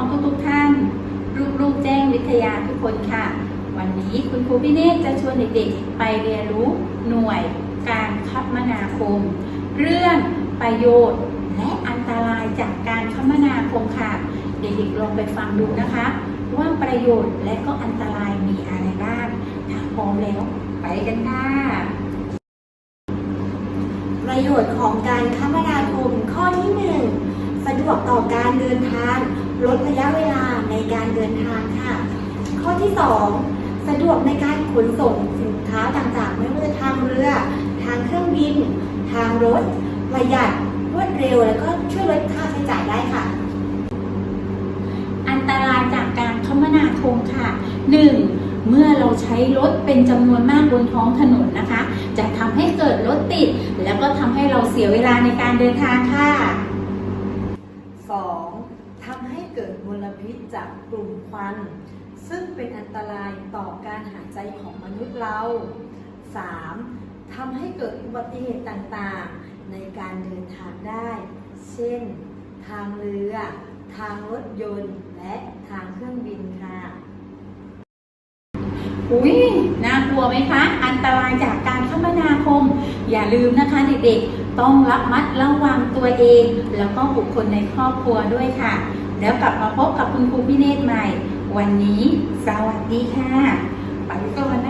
องทุกๆท่าน ลูกๆแจ้งวิทยาทุกคนค่ะ วันนี้คุณครูพี่เนตจะชวนเด็กๆ ไปเรียนรู้หน่วยการคมนาคม เรื่องประโยชน์ และอันตรายจากการคมนาคมค่ะ เด็กๆลองไปฟังดูนะคะ ว่าประโยชน์และก็อันตรายมีอะไรบ้างถ้าพร้อมแล้วไปกันค่ะประโยชน์ของการคมนาคมข้อที่หนึ่งสะดวกต่อการเดินทาง ลดระยะเวลาในการเดินทางค่ะ ข้อที่สองสะดวกในการขนส่งสินค้าต่างๆ ไม่ว่าจะทางเรือ ทางเครื่องบิน ทางรถประหยัดรวดเร็ว แล้วก็ช่วยลดค่าใช้จ่ายได้ค่ะ อันตรายจากการคมนาคมค่ะ 1. เมื่อเราใช้รถเป็นจำนวนมากบนท้องถนนนะคะ จะทำให้เกิดรถติด แล้วก็ทำให้เราเสียเวลาในการเดินทางค่ะ เกิดมลพิษจากกลุ่มควัน ซึ่งเป็นอันตรายต่อการหายใจของมนุษย์เรา 3. ทำให้เกิดอุบัติเหตุต่างๆ ในการเดินทางได้ เช่น ทางเรือ ทางรถยนต์ และทางเครื่องบินค่ะ อุ้ยน่ากลัวไหมคะ อันตรายจากการคมนาคม อย่าลืมนะคะเด็กๆ ต้องระมัดระวังตัวเอง แล้วก็บุคคลในครอบครัวด้วยค่ะ แล้วกลับมาพบกับคุณครูพี่เนตรใหม่ วันนี้สวัสดีค่ะ ไปก่อนนะ